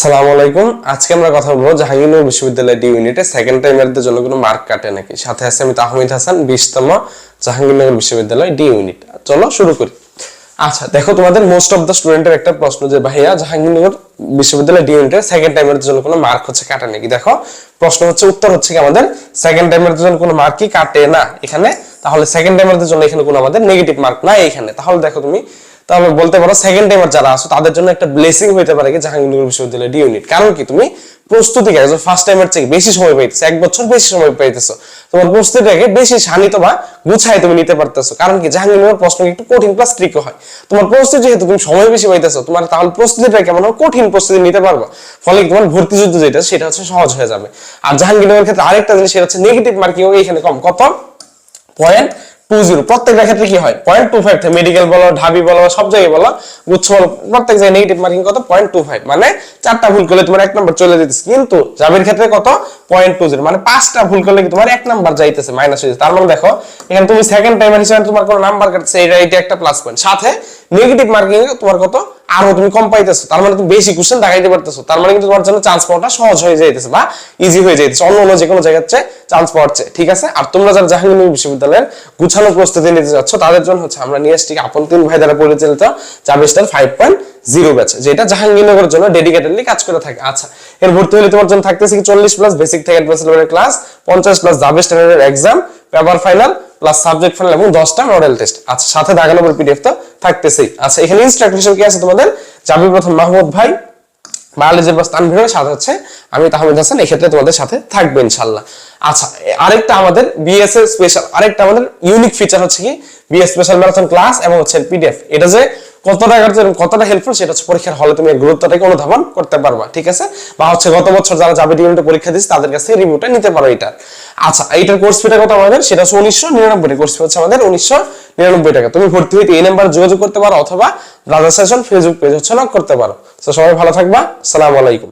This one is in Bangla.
আসসালামু আলাইকুম। আজকে আমরা কথা বলব জাহাঙ্গীরনগর বিশ্ববিদ্যালয় ডি ইউনিটে সেকেন্ড টাইমারদের জন্য কোনো মার্ক কাটে নাকি? সাথে আছে আমি তাহমিদ হাসান, বিশতম জাহাঙ্গীরনগর বিশ্ববিদ্যালয় ডি ইউনিট। চলো শুরু করি। আচ্ছা দেখো তোমাদের মোস্ট অফ দ্য স্টুডেন্টের একটা প্রশ্ন যে, ভাইয়া, জাহাঙ্গীরনগর বিশ্ববিদ্যালয় ডি ইউনিটে সেকেন্ড টাইমারের জন্য কোনো মার্ক হচ্ছে, কাটে নাকি? দেখো, প্রশ্ন হচ্ছে, উত্তর হচ্ছে কি আমাদের? সেকেন্ড টাইমারের জন্য কোনো মার্ক কি কাটে না এখানে? তাহলে সেকেন্ড টাইমারের জন্য এখানে কোনো আমাদের নেগেটিভ মার্ক নাই এখানে। তাহলে দেখো তুমি তাহলে বলতে পারো সেকেন্ড টাইমার যারা আছো, তাদের জন্য একটা ব্লেসিং হইতে পারে কি জাহাঙ্গীরনগর বিশ্ববিদ্যালয় ডি ইউনিট কারণ কি? তুমি প্রস্তুতি একজন ফার্স্ট টাইমার থেকে বেশি সময় পাইতেছো, এক বছর বেশি সময় পাইতেছো। তোমার প্রস্তুতিটাকে বেশি শানিত বা গুছাই তুমি নিতে পারতেছো। কারণ কি? জাহাঙ্গীরনগর প্রশ্ন একটু কঠিন প্লাস ট্রিক হয়। তোমার প্রস্তুতি যেহেতু তুমি সময় বেশি পাইতেছো, তোমার তাহলে প্রস্তুতিটা কেমন হবে? কঠিন প্রস্তুতি নিতে পারবা। ফলে তোমার ভর্তি যুদ্ধ যেটা, সেটা হচ্ছে সহজ হয়ে যাবে। আর জাহাঙ্গীরনগরের ক্ষেত্রে আরেকটা জিনিস, সেটা হচ্ছে নেগেটিভ মার্কিং এখানে কম। কত? পয়েন্ট টু জিরো, প্রত্যেকটা ক্ষেত্রে কি হয়? পয়েন্ট টু ফাইভ মেডিকেল বলো, ঢাবি বলো, সব জায়গায় বলো, গুচ্ছ বলো, প্রত্যেক জায়গায় নেগেটিভ মার্কিং কত? পয়েন্ট টু ফাইভ মানে চারটা ভুল করলে তোমার এক নম্বর চলে যেতেছে। কিন্তু জাবির ক্ষেত্রে কত? পয়েন্ট টু জিরো মানে পাঁচটা ভুল করলে তোমার এক নাম্বার যাইতেছে মাইনাস হয়ে তার মানে দেখো, এখানে তুমি সেকেন্ড টাইমার হিসেবে তোমার কোনো নাম্বার কাটছে এটা এটা একটা প্লাস পয়েন্ট সাথে নেগেটিভ মার্কিং তোমার কত? আরও তুমি কম পাইতেছো, তার মানে তুমি বেশি কোশ্চেন দেখাইতে পারতেছো, তার মানে কিন্তু তোমার জন্য চান্স পাওয়াটা সহজ হয়ে যাইতেছে বা ইজি হয়ে যাইতেছে, অন্য অন্য যে কোনো জায়গার চেয়ে চান্স পাওয়ার চেয়ে, ঠিক আছে? আর তোমরা যারা জাহাঙ্গীরনগর বিশ্ববিদ্যালয়ের গুছানো প্রস্তুতি নিতে যাচ্ছ, তাদের জন্য হচ্ছে আমরা নিয়ে আসছি আপন তিন ভাই দ্বারা পরিচালিত চাবিস্টার ফাইভ পয়েন্ট জিরো ব্যাচ যেটা জাহাঙ্গীরনগরের জন্য ডেডিকেটেডলি কাজ করে থাকে। আচ্ছা এর ভর্তি হলে তোমার জন্য থাকতেছে কি চল্লিশ প্লাস বেসিক থেকে অ্যাডভান্স লেভেলের ক্লাস পঞ্চাশ প্লাস জাবে স্ট্যান্ডার্ডের exam paper final plus subject final এবং দশটা মডেল টেস্ট আচ্ছা সাথে দাগানো পিডিএফ তো থাকতেছেই আচ্ছা এখানে ইনস্ট্রাক্টর হিসেবে কি আছে তোমাদের? জাবি প্রথম মাহমুদ ভাই বায়োলজির বা স্থান বিভাগের সাথে হচ্ছে আমি তাহমিদ হাসান, এক্ষেত্রে তোমাদের সাথে থাকবে ইনশাল্লাহ আচ্ছা আরেকটা আমাদের বিএস এর স্পেশাল আরেকটা আমাদের ইউনিক ফিচার হচ্ছে কি? বিএস স্পেশাল ম্যারাথন ক্লাস এবং হচ্ছে পিডিএফ এটা যে কতটা কতটা হেল্পফুল সেটা হচ্ছে পরীক্ষার হলে তুমি গুরুত্বটাকে অনুধাবন করতে পারবা, ঠিক আছে? বা হচ্ছে গত বছর যারা যাবে ইউনিটে পরীক্ষা দিচ্ছে, তাদের কাছে রিভিউটা নিতে পারো এটা। আচ্ছা এইটার কোর্স ফিটা কত আমাদের? সেটা হচ্ছে উনিশশো নিরানব্বই কোর্স ফি হচ্ছে আমাদের উনিশশো নিরানব্বই টাকা। তুমি ভর্তি হইতে এই নাম্বার যোগাযোগ করতে পারো অথবা রাজা সেশন ফেসবুক পেজ হচ্ছে নক করতে পারো। তো সবাই ভালো থাকবা। সালাম আলাইকুম।